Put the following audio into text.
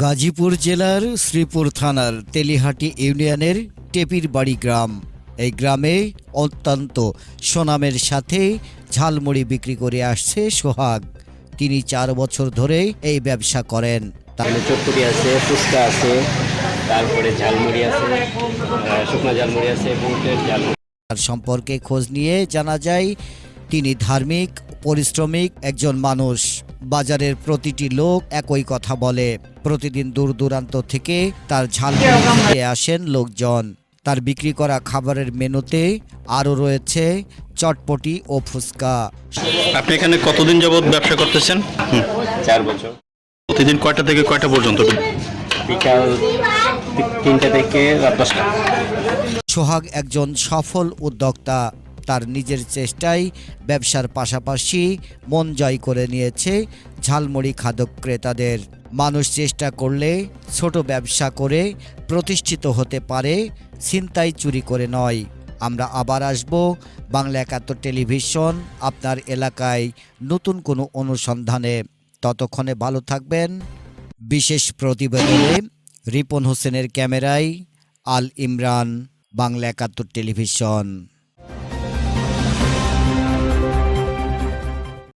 গাজীপুর জেলার শ্রীপুর থানার তেলিহাটি ইউনিয়নের টেপির বাড়ি গ্রাম। এই গ্রামে অত্যন্ত সোনামের সাথে ঝালমুড়ি বিক্রি করে আসছে সোহাগ। তিনি চার বছর ধরে এই ব্যবসা করেন। তা- এখানে চটপুরি আছে ফুচকা আছে তারপরে ঝালমুড়ি আছে শুকনো ঝালমুড়ি আছে বুটের ঝালমুড়ি। তার সম্পর্কে খোঁজ নিয়ে জানা যায় তিনি ধার্মিক পরিশ্রমিক একজন মানুষ। বাজারের প্রতিটি লোক একই কথা বলে। প্রতিদিন দূর দূরান্ত থেকে তার ঝাল আসেন লোকজন। তার বিক্রি করা খাবারের মেনুতে আরও রয়েছে চটপটি ও ফুচকা। আপনি এখানে কতদিন যাবত ব্যবসা করতেছেন। চার বছর। প্রতিদিন কয়টা থেকে কয়টা পর্যন্ত? বিকাল তিনটে থেকে সোহাগ একজন সফল উদ্যোক্তা। তার নিজের চেষ্টায় ব্যবসার পাশাপাশি মন জয় করে নিয়েছে ঝালমুড়ি খাদক ক্রেতাদের। মানুষ চেষ্টা করলে ছোট ব্যবসা করে প্রতিষ্ঠিত হতে পারে, ছিনতাই চুরি করে নয়। আমরা আবার আসব বাংলা একাত্তর টেলিভিশন আপনার এলাকায় নতুন কোনো অনুসন্ধানে। ততক্ষণে ভালো থাকবেন। বিশেষ প্রতিবেদনে রিপন হোসেনের ক্যামেরায় আল ইমরান, বাংলা একাত্তর টেলিভিশন।